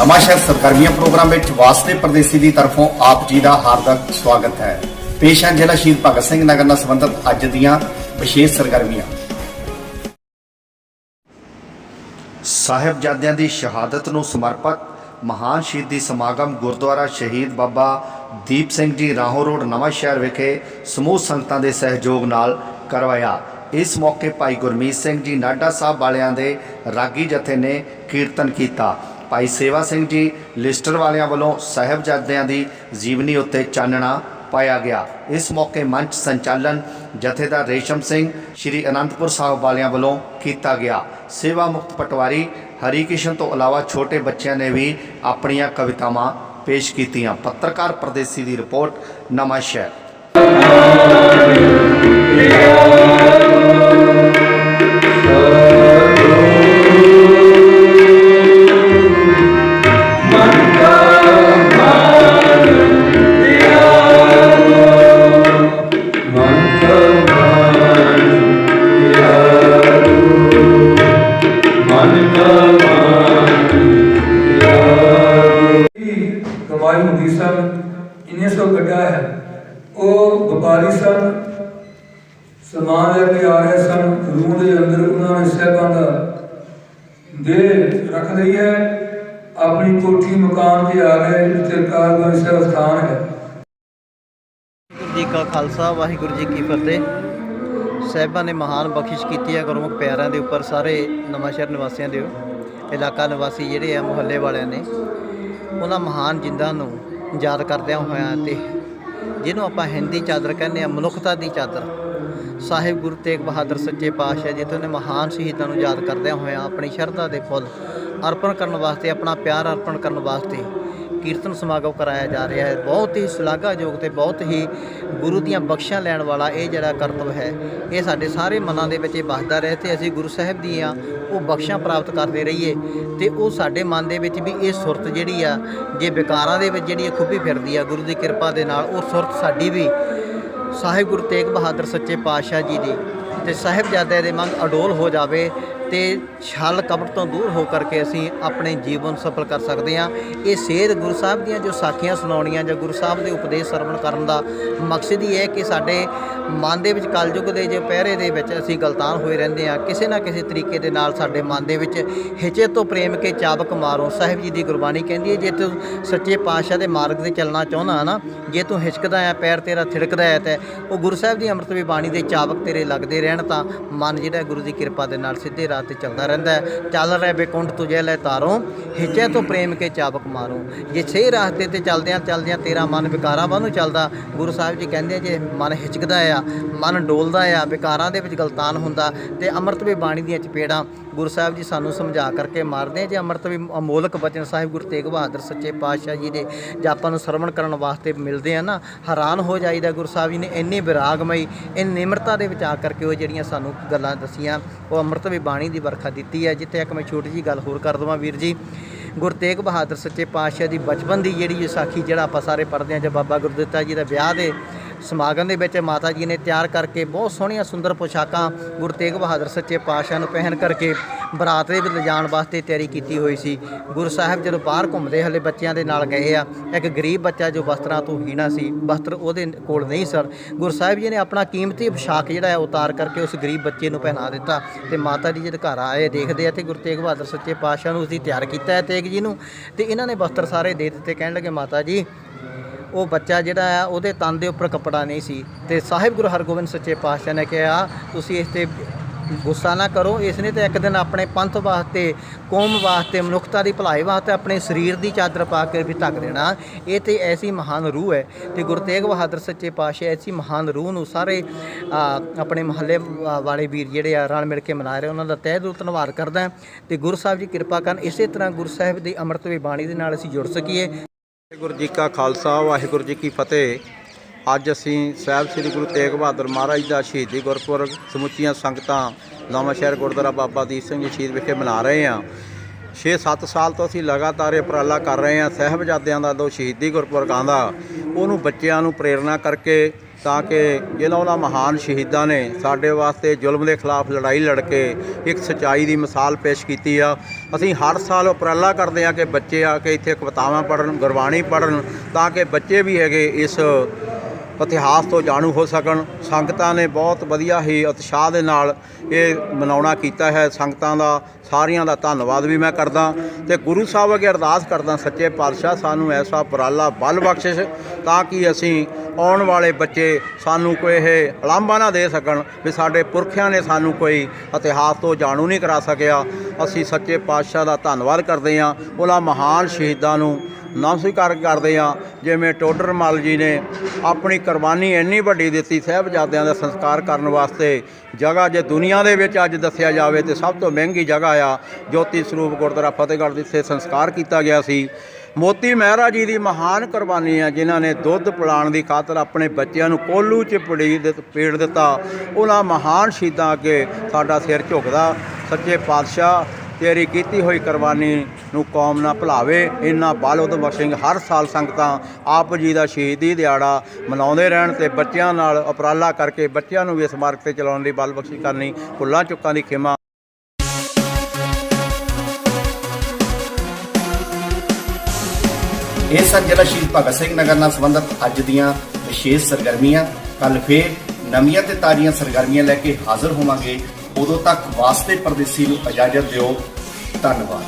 ਨਵਾਂਸ਼ਹਿਰ ਸਰਗਰਮੀਆਂ ਪ੍ਰੋਗਰਾਮ ਵਿੱਚ ਵਾਸਤੇ ਪ੍ਰਦੇਸੀ ਦੀ ਤਰਫੋਂ ਆਪ ਜੀ ਦਾ ਹਾਰਦਿਕ ਸਵਾਗਤ ਹੈ। ਪੇਸ਼ ਹੈ ਜ਼ਿਲ੍ਹਾ ਸ਼ਹੀਦ ਭਗਤ ਸਿੰਘ ਨਗਰ ਨਾਲ ਸੰਬੰਧਿਤ ਅੱਜ ਦੀਆਂ ਵਿਸ਼ੇਸ਼ ਸਰਗਰਮੀਆਂ। ਸਾਹਿਬਜ਼ਾਦਿਆਂ ਦੀ ਸ਼ਹਾਦਤ ਨੂੰ ਸਮਰਪਿਤ ਮਹਾਨ ਸ਼ਹੀਦੀ ਸਮਾਗਮ ਗੁਰਦੁਆਰਾ ਸ਼ਹੀਦ ਬਾਬਾ ਦੀਪ ਸਿੰਘ ਜੀ ਰਾਹੋਂ ਰੋਡ ਨਵਾਂ ਸ਼ਹਿਰ ਵਿਖੇ ਸਮੂਹ ਸੰਗਤਾਂ ਦੇ ਸਹਿਯੋਗ ਨਾਲ ਕਰਵਾਇਆ। ਇਸ ਮੌਕੇ ਭਾਈ ਗੁਰਮੀਤ ਸਿੰਘ ਜੀ ਨਾਡਾ ਸਾਹਿਬ ਵਾਲਿਆਂ ਦੇ ਰਾਗੀ ਜਥੇ ਨੇ ਕੀਰਤਨ ਕੀਤਾ। ਭਾਈ ਸੇਵਾ ਸਿੰਘ ਜੀ ਲਿਸਟਰ ਵਾਲਿਆਂ ਵੱਲੋਂ ਸਾਹਿਬਜ਼ਾਦਿਆਂ ਦੀ ਜੀਵਨੀ ਉੱਤੇ ਚਾਨਣਾ ਪਾਇਆ ਗਿਆ। ਇਸ ਮੌਕੇ ਮੰਚ ਸੰਚਾਲਨ ਜਥੇਦਾਰ ਰੇਸ਼ਮ ਸਿੰਘ, ਸ਼੍ਰੀ ਅਨੰਦਪੁਰ ਸਾਹਿਬ ਵਾਲਿਆਂ ਵੱਲੋਂ ਕੀਤਾ ਗਿਆ। ਸੇਵਾ ਮੁਕਤ ਪਟਵਾਰੀ ਹਰੀ ਕਿਸ਼ਨ ਤੋਂ ਇਲਾਵਾ ਛੋਟੇ ਬੱਚਿਆਂ ਨੇ ਵੀ ਆਪਣੀਆਂ ਕਵਿਤਾਵਾਂ ਪੇਸ਼ ਕੀਤੀਆਂ। ਪੱਤਰਕਾਰ ਪ੍ਰਦੇਸੀ ਦੀ ਰਿਪੋਰਟ ਨਵਾਂ ਸਮਾਨ ਲੈ ਕੇ ਆ ਰਹੇ ਸਨ ਰੂਮ ਦੇ ਅੰਦਰ ਉਹਨਾਂ ਨੇ ਸਹਿਬਾਂ ਦਾ ਦੇ ਰੱਖ ਲਈ ਹੈ। ਆਪਣੀ ਕੋਠੀ ਮਕਾਨ ਤੇ ਆ ਗਏ ਜਿੱਥੇ ਕਾਰਗਰ ਸਾਹਿਬ ਸਥਾਨ ਹੈ। ਜੀ ਕਾ ਖਾਲਸਾ, ਵਾਹਿਗੁਰੂ ਜੀ ਕੀ ਫਤਿਹ। ਸਾਹਿਬਾਂ ਨੇ ਮਹਾਨ ਬਖਸ਼ਿਸ਼ ਕੀਤੀ ਹੈ ਗੁਰਮੁਖ ਪਿਆਰਿਆਂ ਦੇ ਉੱਪਰ, ਸਾਰੇ ਨਵਾਂਸ਼ਹਿਰ ਨਿਵਾਸੀਆਂ ਦੇ ਇਲਾਕਾ ਨਿਵਾਸੀ ਜਿਹੜੇ ਆ, ਮੁਹੱਲੇ ਵਾਲਿਆਂ ਨੇ। ਉਹਨਾਂ ਮਹਾਨ ਜਿੰਦਾਂ ਨੂੰ ਯਾਦ ਕਰਦਿਆਂ ਹੋਇਆਂ ਤੇ ਜਿਹਨੂੰ ਆਪਾਂ ਹਿੰਦੀ ਚਾਦਰ ਕਹਿੰਦੇ ਆ, ਮਨੁੱਖਤਾ ਦੀ ਚਾਦਰ। ਸਾਹਿਬ ਗੁਰੂ ਤੇਗ ਬਹਾਦਰ ਸੱਚੇ ਪਾਤਸ਼ਾਹ ਜੀ ਤੋਂ ਨੇ ਮਹਾਨ ਸ਼ਹੀਦਾਂ ਨੂੰ ਯਾਦ ਕਰਦਿਆਂ ਹੋਇਆਂ ਆਪਣੀ ਸ਼ਰਧਾ ਦੇ ਫੁੱਲ ਅਰਪਣ ਕਰਨ ਵਾਸਤੇ, ਆਪਣਾ ਪਿਆਰ ਅਰਪਣ ਕਰਨ ਵਾਸਤੇ ਕੀਰਤਨ ਸਮਾਗਮ ਕਰਾਇਆ ਜਾ ਰਿਹਾ ਹੈ। ਬਹੁਤ ਹੀ ਸ਼ਲਾਘਾਯੋਗ ਤੇ ਬਹੁਤ ਹੀ ਗੁਰੂ ਦੀਆਂ ਬਖਸ਼ਾਂ ਲੈਣ ਵਾਲਾ ਇਹ ਜਿਹੜਾ ਕਰਤਵ ਹੈ, ਇਹ ਸਾਡੇ ਸਾਰੇ ਮਨਾਂ ਦੇ ਵਿੱਚ ਇਹ ਵਸਦਾ ਰਹੇ ਤੇ ਅਸੀਂ ਗੁਰੂ ਸਾਹਿਬ ਦੀਆਂ ਉਹ ਬਖਸ਼ਾਂ ਪ੍ਰਾਪਤ ਕਰਦੇ ਰਹੀਏ ਤੇ ਉਹ ਸਾਡੇ ਮਨ ਦੇ ਵਿੱਚ ਵੀ ਇਹ ਸੁਰਤ ਜਿਹੜੀ ਆ, ਜੇ ਵਿਕਾਰਾਂ ਦੇ ਵਿੱਚ ਜਿਹੜੀ ਇਹ ਖੁੱਬੀ ਫਿਰਦੀ ਆ, ਗੁਰੂ ਦੀ ਕਿਰਪਾ ਦੇ ਨਾਲ ਉਹ ਸੁਰਤ ਸਾਡੀ ਵੀ ਸਾਹਿਬ ਗੁਰੂ ਤੇਗ ਬਹਾਦਰ ਸੱਚੇ ਪਾਤਸ਼ਾਹ ਜੀ ਦੀ ਤੇ ਸਾਹਿਬਜ਼ਾਦਿਆਂ ਦੇ ਮੰਗ ਅਡੋਲ ਹੋ ਜਾਵੇ ਤੇ ਛਲ ਕਪਟ ਤੋਂ ਦੂਰ ਹੋ ਕਰਕੇ ਅਸੀਂ ਆਪਣੇ ਜੀਵਨ ਸਫਲ ਕਰ ਸਕਦੇ ਹਾਂ। ਇਹ ਸੇਧ ਗੁਰੂ ਸਾਹਿਬ ਦੀਆਂ ਜੋ ਸਾਖੀਆਂ ਸੁਣਾਉਣੀਆਂ ਜਾਂ ਗੁਰੂ ਸਾਹਿਬ ਦੇ ਉਪਦੇਸ਼ ਸਰਵਣ ਕਰਨ ਦਾ ਮਕਸਦ ਹੀ ਹੈ ਕਿ ਸਾਡੇ ਮਨ ਦੇ ਵਿੱਚ ਕਲਯੁਗ ਦੇ ਜੇ ਪਹਿਰੇ ਦੇ ਵਿੱਚ ਅਸੀਂ ਗਲਤਾਨ ਹੋਏ ਰਹਿੰਦੇ ਹਾਂ, ਕਿਸੇ ਨਾ ਕਿਸੇ ਤਰੀਕੇ ਦੇ ਨਾਲ ਸਾਡੇ ਮਨ ਦੇ ਵਿੱਚ ਹਿਚੇ ਤੋਂ ਪ੍ਰੇਮ ਕੇ ਚਾਬਕ ਮਾਰੋ। ਸਾਹਿਬ ਜੀ ਦੀ ਗੁਰਬਾਣੀ ਕਹਿੰਦੀ ਹੈ, ਜੇ ਤੂੰ ਸੱਚੇ ਪਾਤਸ਼ਾਹ ਦੇ ਮਾਰਗ ਤੇ ਚੱਲਣਾ ਚਾਹੁੰਦਾ ਹੈ ਨਾ, ਜੇ ਤੂੰ ਹਿਚਕਦਾ ਆ ਪੈਰ ਤੇਰਾ ਥਿੜਕਦਾ ਹੈ ਤੇ ਉਹ ਗੁਰੂ ਸਾਹਿਬ ਦੀ ਅੰਮ੍ਰਿਤ ਵੀ ਬਾਣੀ ਦੇ ਚਾਬਕ ਤੇਰੇ ਲੱਗਦੇ ਰਹਿਣ ਤਾਂ ਮਨ ਜਿਹੜਾ ਗੁਰੂ ਦੀ ਕਿਰਪਾ ਦੇ ਨਾਲ ਸਿੱਧੇ ਰਾਹ ਤੇ ਚੱਲਦਾ ਰਹਿੰਦਾ ਹੈ। ਚੱਲ ਰਹਿ ਬੇਕੁੰਠ ਤੁਝੇ ਲੈ ਤਾਰੋ, ਹਿਚੇ ਤੋਂ ਪ੍ਰੇਮ ਕੇ ਚਾਬਕ ਮਾਰੋ। ਜੇ ਸਹੀ ਰਾਸਤੇ ਤੇ ਚੱਲਦਿਆਂ ਚੱਲਦਿਆਂ ਤੇਰਾ ਮਨ ਵਿਕਾਰਾਂ ਵੱਲ ਨੂੰ ਚੱਲਦਾ, ਗੁਰੂ ਸਾਹਿਬ ਜੀ ਕਹਿੰਦੇ ਜੇ ਮਨ ਹਿਚਕਦਾ ਆ ਮਨ ਡੋਲਦਾ ਆ, ਵਿਕਾਰਾਂ ਦੇ ਵਿੱਚ ਗਲਤਾਨ ਹੁੰਦਾ ਤੇ ਅੰਮ੍ਰਿਤ ਵੀ ਬਾਣੀ ਦੀਆਂ ਚਪੇੜਾਂ ਗੁਰੂ ਸਾਹਿਬ ਜੀ ਸਾਨੂੰ ਸਮਝਾ ਕਰਕੇ ਮਾਰਦੇ ਜੇ ਅੰਮ੍ਰਿਤ ਵੀ ਅਮੋਲਕ ਬਚਨ ਸਾਹਿਬ ਗੁਰੂ ਤੇਗ ਬਹਾਦਰ ਸੱਚੇ ਪਾਤਸ਼ਾਹ ਜੀ ਦੇ ਜੇ ਆਪਾਂ ਨੂੰ ਸਰਵਣ ਕਰਨ ਵਾਸਤੇ ਮਿਲਦੇ ਆ ਨਾ, ਹੈਰਾਨ ਹੋ ਜਾਈਦਾ ਗੁਰੂ ਸਾਹਿਬ ਜੀ ਨੇ ਇੰਨੀ ਵਿਰਾਗਮਈ, ਇੰਨੀ ਨਿਮਰਤਾ ਦੇ ਵਿੱਚ ਆ ਕਰਕੇ ਉਹ ਜਿਹੜੀਆਂ ਸਾਨੂੰ ਗੱਲਾਂ ਦੱਸੀਆਂ, ਉਹ ਅੰਮ੍ਰਿਤ ਵੀ ਬਾਣੀ ਦੀ ਵਰਖਾ ਦਿੱਤੀ ਹੈ ਜਿੱਥੇ ਇੱਕ ਮੈਂ ਛੋਟੀ ਜੀ ਗੱਲ ਹੋਰ ਕਰ ਦਵਾਂ ਵੀਰ ਜੀ। ਗੁਰੂ ਤੇਗ ਬਹਾਦਰ ਸੱਚੇ ਪਾਤਸ਼ਾਹ ਦੀ ਬਚਪਨ ਦੀ ਜਿਹੜੀ ਵਿਸਾਖੀ ਜਿਹੜਾ ਆਪਾਂ ਸਾਰੇ ਪੜ੍ਹਦੇ ਹਾਂ ਜਾਂ ਬਾਬਾ ਗੁਰਦਿੱਤਾ ਜੀ ਦਾ ਵਿਆਹ ਦੇ ਸਮਾਗਮ ਦੇ ਵਿੱਚ ਮਾਤਾ ਜੀ ਨੇ ਤਿਆਰ ਕਰਕੇ ਬਹੁਤ ਸੋਹਣੀਆਂ ਸੁੰਦਰ ਪੋਸ਼ਾਕਾਂ ਗੁਰੂ ਤੇਗ ਬਹਾਦਰ ਸੱਚੇ ਪਾਤਸ਼ਾਹ ਨੂੰ ਪਹਿਨ ਕਰਕੇ ਬਰਾਤ ਦੇ ਵਿੱਚ ਲਿਜਾਣ ਵਾਸਤੇ ਤਿਆਰੀ ਕੀਤੀ ਹੋਈ ਸੀ। ਗੁਰੂ ਸਾਹਿਬ ਜਦੋਂ ਬਾਹਰ ਘੁੰਮਦੇ ਹਲੇ ਬੱਚਿਆਂ ਦੇ ਨਾਲ ਗਏ ਆ, ਇੱਕ ਗਰੀਬ ਬੱਚਾ ਜੋ ਵਸਤਰਾਂ ਤੋਂ ਹੀਣਾ ਸੀ ਵਸਤਰ ਉਹਦੇ ਕੋਲ ਨਹੀਂ ਸਨ। ਗੁਰੂ ਸਾਹਿਬ ਜੀ ਨੇ ਆਪਣਾ ਕੀਮਤੀ ਪੋਸ਼ਾਕ ਜਿਹੜਾ ਹੈ ਉਤਾਰ ਕਰਕੇ ਉਸ ਗਰੀਬ ਬੱਚੇ ਨੂੰ ਪਹਿਨਾ ਦਿੱਤਾ ਤੇ ਮਾਤਾ ਜੀ ਜਦ ਘਰ ਆਏ ਦੇਖਦੇ ਆ ਤੇ ਗੁਰੂ ਤੇਗ ਬਹਾਦਰ ਸੱਚੇ ਪਾਤਸ਼ਾਹ ਨੂੰ ਉਸਦੀ ਤਿਆਰ ਕੀਤਾ ਹੈ ਤੇਗ ਜੀ ਨੂੰ ਤੇ ਇਹਨਾਂ ਨੇ ਵਸਤਰ ਸਾਰੇ ਦੇ ਦਿੱਤੇ। ਕਹਿਣ ਲੱਗੇ, ਮਾਤਾ ਜੀ ਉਹ ਬੱਚਾ ਜਿਹੜਾ ਆ, ਉਹਦੇ ਤਨ ਦੇ ਉੱਪਰ ਕੱਪੜਾ ਨਹੀਂ ਸੀ। ਤੇ ਸਾਹਿਬ ਗੁਰੂ ਹਰਗੋਬਿੰਦ ਸੱਚੇ ਪਾਤਸ਼ਾਹ ਨੇ ਕਿਹਾ, ਤੁਸੀਂ ਇਸ ਤੇ ਗੁੱਸਾ ਨਾ ਕਰੋ। ਇਸ ਨੇ ਤਾਂ ਇੱਕ ਦਿਨ ਆਪਣੇ ਪੰਥ ਵਾਸਤੇ, ਕੌਮ ਵਾਸਤੇ, ਮਨੁੱਖਤਾ ਦੀ ਭਲਾਈ ਵਾਸਤੇ ਆਪਣੇ ਸਰੀਰ ਦੀ ਚਾਦਰ ਪਾ ਕੇ ਵੀ ਢੱਕ ਦੇਣਾ। ਇਹ ਤੇ ਐਸੀ ਮਹਾਨ ਰੂਹ ਹੈ। ਤੇ ਗੁਰੂ ਤੇਗ ਬਹਾਦਰ ਸੱਚੇ ਪਾਤਸ਼ਾਹ ਐਸੀ ਮਹਾਨ ਰੂਹ ਨੂੰ ਸਾਰੇ ਆਪਣੇ ਮਹੱਲੇ ਵਾਲੇ ਵੀਰ ਜਿਹੜੇ ਆ, ਰਲ ਮਿਲ ਕੇ ਮਨਾ ਰਹੇ ਉਹਨਾਂ ਦਾ ਤਹਿ ਦਿਲੋਂ ਧੰਨਵਾਦ ਕਰਦਾ ਤੇ ਗੁਰੂ ਸਾਹਿਬ ਜੀ ਕਿਰਪਾ ਕਰਨ, ਇਸੇ ਤਰ੍ਹਾਂ ਗੁਰੂ ਸਾਹਿਬ ਦੀ ਅੰਮ੍ਰਿਤ ਅੰਮ੍ਰਿਤਵੇ ਬਾਣੀ ਦੇ ਨਾਲ ਅਸੀਂ ਜੁੜ ਸਕੀਏ। ਵਾਹਿਗੁਰੂ ਜੀ ਕਾ ਖਾਲਸਾ, ਵਾਹਿਗੁਰੂ ਜੀ ਕੀ ਫਤਿਹ। ਅੱਜ ਅਸੀਂ ਸਾਹਿਬ ਸ੍ਰੀ ਗੁਰੂ ਤੇਗ ਬਹਾਦਰ ਮਹਾਰਾਜ ਦਾ ਸ਼ਹੀਦੀ ਗੁਰਪੁਰਬ, ਸਮੁੱਚੀਆਂ ਸੰਗਤਾਂ ਨਵਾਂ ਸ਼ਹਿਰ ਗੁਰਦੁਆਰਾ ਬਾਬਾ ਦੀਪ ਸਿੰਘ ਜੀ ਸ਼ਹੀਦ ਵਿਖੇ ਮਨਾ ਰਹੇ ਹਾਂ। 6-7 ਸਾਲ ਤੋਂ ਅਸੀਂ ਲਗਾਤਾਰ ਇਹ ਉਪਰਾਲਾ ਕਰ ਰਹੇ ਹਾਂ, ਸਾਹਿਬਜ਼ਾਦਿਆਂ ਦਾ ਦੋ ਸ਼ਹੀਦੀ ਗੁਰਪੁਰਬ ਆਉਂਦਾ ਉਹਨੂੰ ਬੱਚਿਆਂ ਨੂੰ ਪ੍ਰੇਰਣਾ ਕਰਕੇ ਤਾਂ ਕਿ ਇਹਨਾਂ ਉਹਨਾਂ ਮਹਾਨ ਸ਼ਹੀਦਾਂ ਨੇ ਸਾਡੇ ਵਾਸਤੇ ਜ਼ੁਲਮ ਦੇ ਖਿਲਾਫ ਲੜਾਈ ਲੜ ਕੇ ਇੱਕ ਸਚਾਈ ਦੀ ਮਿਸਾਲ ਪੇਸ਼ ਕੀਤੀ ਆ। ਅਸੀਂ ਹਰ ਸਾਲ ਉਪਰਾਲਾ ਕਰਦੇ ਆ ਕਿ ਬੱਚੇ ਆ ਕੇ ਇੱਥੇ ਕਵਿਤਾਵਾਂ ਪੜ੍ਹਨ, ਗੁਰਬਾਣੀ ਪੜ੍ਹਨ ਤਾਂ ਕਿ ਬੱਚੇ ਵੀ ਹੈਗੇ ਇਸ ਇਤਿਹਾਸ ਤੋਂ ਜਾਣੂ ਹੋ ਸਕਣ। ਸੰਗਤਾਂ ਨੇ ਬਹੁਤ ਵਧੀਆ ਹੀ ਉਤਸ਼ਾਹ ਦੇ ਨਾਲ ਇਹ ਮਨਾਉਣਾ ਕੀਤਾ ਹੈ। ਸੰਗਤਾਂ ਦਾ ਸਾਰਿਆਂ ਦਾ ਧੰਨਵਾਦ ਵੀ ਮੈਂ ਕਰਦਾ। ਤੇ ਗੁਰੂ ਸਾਹਿਬ ਅੱਗੇ ਅਰਦਾਸ ਕਰਦਾ ਸੱਚੇ ਪਾਤਸ਼ਾਹ, ਸਾਨੂੰ ਐਸਾ ਉਪਰਾਲਾ ਬਲ ਬਖਸ਼ਿਸ਼ ਤਾਂ ਕਿ ਅਸੀਂ ਆਉਣ ਵਾਲੇ ਬੱਚੇ ਸਾਨੂੰ ਕੋਈ ਇਹ ਅਲਾਂਭਾ ਨਾ ਦੇ ਸਕਣ ਵੀ ਸਾਡੇ ਪੁਰਖਿਆਂ ਨੇ ਸਾਨੂੰ ਕੋਈ ਇਤਿਹਾਸ ਤੋਂ ਜਾਣੂ ਨਹੀਂ ਕਰਾ ਸਕਿਆ। ਅਸੀਂ ਸੱਚੇ ਪਾਤਸ਼ਾਹ ਦਾ ਧੰਨਵਾਦ ਕਰਦੇ ਹਾਂ। ਉਹਨਾਂ ਮਹਾਨ ਸ਼ਹੀਦਾਂ ਨੂੰ ਨਮਸਕਾਰ ਕਰਦੇ ਹਾਂ। ਜਿਵੇਂ ਟੋਡਰ ਮੱਲ ਜੀ ਨੇ ਆਪਣੀ ਕੁਰਬਾਨੀ ਇੰਨੀ ਵੱਡੀ ਦਿੱਤੀ ਸਾਹਿਬਜ਼ਾਦਿਆਂ ਦਾ ਸੰਸਕਾਰ ਕਰਨ ਵਾਸਤੇ। ਜਗ੍ਹਾ ਜੇ ਦੁਨੀਆ ਦੇ ਵਿੱਚ ਅੱਜ ਦੱਸਿਆ ਜਾਵੇ ਤੇ ਸਭ ਤੋਂ ਮਹਿੰਗੀ ਜਗ੍ਹਾ ਆ, ਜੋਤੀ ਸਰੂਪ ਗੁਰਦੁਆਰਾ ਫਤਿਹਗੜ੍ਹ ਜਿੱਥੇ ਸੰਸਕਾਰ ਕੀਤਾ ਗਿਆ ਸੀ। ਮੋਤੀ ਮਹਿਰਾ ਜੀ ਦੀ ਮਹਾਨ ਕੁਰਬਾਨੀ ਆ, ਜਿਨ੍ਹਾਂ ਨੇ ਦੁੱਧ ਪਿਲਾਉਣ ਦੀ ਖਾਤਰ ਆਪਣੇ ਬੱਚਿਆਂ ਨੂੰ ਕੋਲੂ 'ਚ ਪੜੀ ਦਿੱਤ, ਪੇੜ ਦਿੱਤਾ। ਉਹਨਾਂ ਮਹਾਨ ਸ਼ਹੀਦਾਂ ਅੱਗੇ ਸਾਡਾ ਸਿਰ ਝੁਕਦਾ। ਸੱਚੇ ਪਾਤਸ਼ਾਹ ਤੇਰੀ ਕੀਤੀ ਹੋਈ ਕੁਰਬਾਨੀ ਨੂੰ ਕੌਮ ਨਾ ਭੁਲਾਵੇ। ਇਹਨਾਂ ਬਾਲ ਉਦਮ ਬਖਸ਼ਿੰਗ। ਹਰ ਸਾਲ ਸੰਗਤਾਂ ਆਪ ਜੀ ਦਾ ਸ਼ਹੀਦੀ ਦਿਹਾੜਾ ਮਨਾਉਂਦੇ ਰਹਿਣ ਤੇ ਬੱਚਿਆਂ ਨਾਲ ਉਪਰਾਲਾ ਕਰਕੇ ਬੱਚਿਆਂ ਨੂੰ ਵੀ ਇਸ ਮਾਰਗ ਤੇ ਚਲਾਉਣ ਦੀ ਬਲ ਬਖਸ਼ਿਸ਼ ਕਰਨੀ ਭੁੱਲਾਂ ਚੁੱਕਾਂ ਦੀ ਖਿਮਾ। ਇਹ ਸਨ ਜ਼ਿਲ੍ਹਾ ਸ਼ਹੀਦ ਭਗਤ ਸਿੰਘ ਨਗਰ ਨਾਲ ਸੰਬੰਧਿਤ ਅੱਜ ਦੀਆਂ ਵਿਸ਼ੇਸ਼ ਸਰਗਰਮੀਆਂ ਕੱਲ ਫੇਰ ਨਵੀਆਂ ਤੇ ਤਾਜ਼ੀਆਂ ਸਰਗਰਮੀਆਂ ਲੈ ਕੇ ਹਾਜ਼ਰ ਹੋਵਾਂਗੇ। ਉਦੋਂ ਤੱਕ ਵਾਸਤੇ ਪਰਦੇਸੀ ਨੂੰ ਇਜਾਜ਼ਤ ਦਿਓ। ਧੰਨਵਾਦ।